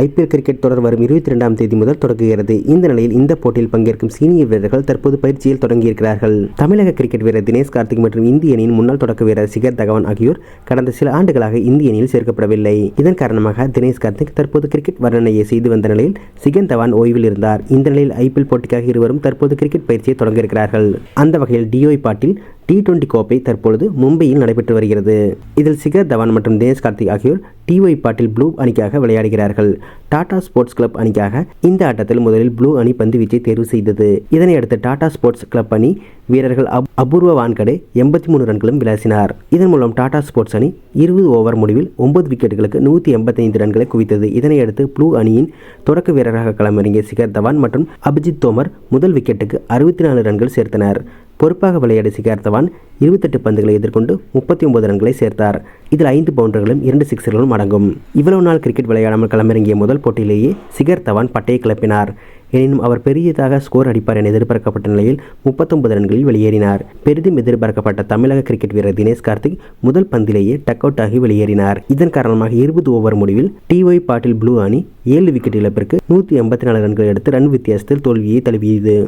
IPL cricket தொடர் வரும் இருபத்தி ரெண்டாம் தேதி முதல் தொடங்குகிறது. இந்த நிலையில் இந்த போட்டியில் பங்கேற்கும் சீனியர் வீரர்கள் தற்போது பயிற்சியில் தொடங்கியிருக்கிறார்கள். தமிழக கிரிக்கெட் வீரர் தினேஷ் கார்த்திக் மற்றும் இந்திய அணியின் முன்னாள் தொடக்க வீரர் சிகர் தகவன் ஆகியோர் கடந்த சில ஆண்டுகளாக இந்திய அணியில் சேர்க்கப்படவில்லை. இதன் காரணமாக தினேஷ் கார்த்திக் தற்போது கிரிக்கெட் வர்ணனையை செய்து வந்த நிலையில் சிகன் தவான் ஓய்வில் இருந்தார். இந்த நிலையில் ஐபிஎல் போட்டிக்காக இருவரும் தற்போது கிரிக்கெட் பயிற்சியை தொடங்கியிருக்கிறார்கள். அந்த வகையில் டிஓய் பாட்டில் டி டுவெண்டி கோப்பை தற்பொழுது மும்பையில் நடைபெற்று வருகிறது. இதில் சிகர் தவான் மற்றும் தினேஷ் கார்த்திக் ஆகியோர் டிஒய் பாட்டில் ப்ளூ அணிக்காக விளையாடுகிறார்கள். டாடா ஸ்போர்ட்ஸ் கிளப் அணிக்காக இந்த ஆட்டத்தில் முதலில் ப்ளூ அணி பந்து வீச்சை தேர்வு செய்தது. இதனை அடுத்து டாடா ஸ்போர்ட்ஸ் கிளப் அணி வீரர்கள் அப் அபூர்வ வான்கடே எண்பத்தி மூணு ரன்களும் விளாசினார். இதன் மூலம் டாடா ஸ்போர்ட்ஸ் அணி இருபது ஓவர் முடிவில் ஒன்பது விக்கெட்டுகளுக்கு நூற்றி எண்பத்தைந்து ரன்களை குவித்தது. இதனையடுத்து ப்ளூ அணியின் தொடக்க வீரராக களமிறங்கிய சிகர் தவான் மற்றும் அபிஜித் தோமர் முதல் விக்கெட்டுக்கு அறுபத்தி நாலு ரன்கள் சேர்த்தனர். பொறுப்பாக விளையாடிய சிகார் தவான் இருபத்தெட்டு பந்துகளை எதிர்கொண்டு முப்பத்தி ஒன்பது ரன்களை சேர்த்தார். இதில் ஐந்து பவுண்டர்களும் இரண்டு சிக்ஸர்களும் அடங்கும். இவ்வளவு நாள் கிரிக்கெட் விளையாடாமல் களமிறங்கிய முதல் போட்டியிலேயே சிகர் தவான் பட்டையை கிளப்பினார். எனினும் அவர் பெரியதாக ஸ்கோர் அடிப்பார் என எதிர்பார்க்கப்பட்ட நிலையில் முப்பத்தொன்பது ரன்களில் வெளியேறினார். பெரிதும் எதிர்பார்க்கப்பட்ட தமிழக கிரிக்கெட் வீரர் தினேஷ் கார்த்திக் முதல் பந்திலேயே டக் அவுட் ஆகி வெளியேறினார். இதன் காரணமாக இருபது ஓவர் முடிவில் டிஒய் பாட்டில் ப்ளூ அணி ஏழு விக்கெட் இழப்பிற்கு நூற்றி எண்பத்தி நாலு ரன்கள் எடுத்து ரன் வித்தியாசத்தில் தோல்வியை தழுவியது.